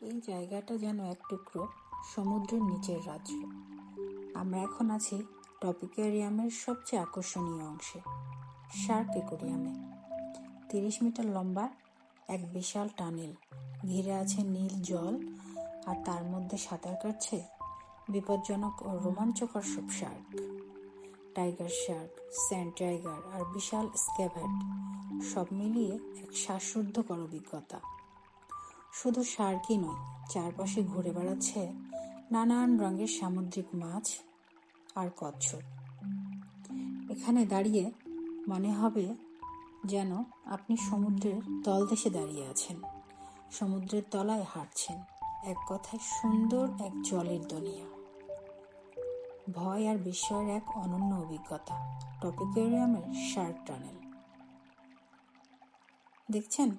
এই জায়গাটা যেন এক টুকরো সমুদ্রের নিচের রাজ্য। আমরা এখন আছি টপিক্যারিয়ামের সবচেয়ে আকর্ষণীয় অংশে, শার্ক একোরিয়ামে। তিরিশ মিটার লম্বা, এক বিশাল টানেল। ঘিরে আছে নীল জল আর তার মধ্যে সাঁতার কাটছে বিপজ্জনক ও রোমাঞ্চকর সব shark. Tiger shark, sand tiger আর বিশাল স্ক্যাভেট সব মিলিয়ে এক শ্বাসরুদ্ধকর অভিজ্ঞতা। শুধু শার্কই নয়, চারপাশে ঘুরে বেড়াচ্ছে নানান রঙের সামুদ্রিক মাছ আর কচ্ছপ। এখানে দাঁড়িয়ে মনে হবে যেন আপনি সমুদ্রের তলদেশে দাঁড়িয়ে আছেন। সমুদ্রের তলায় হাঁটছেন, এক কথায় সুন্দর এক জলের দুনিয়া। ভয় আর বিস্ময়ের এক অনন্য অভিজ্ঞতা টপিক্যারিয়ামের শার্ক টানেল। দেখছেন?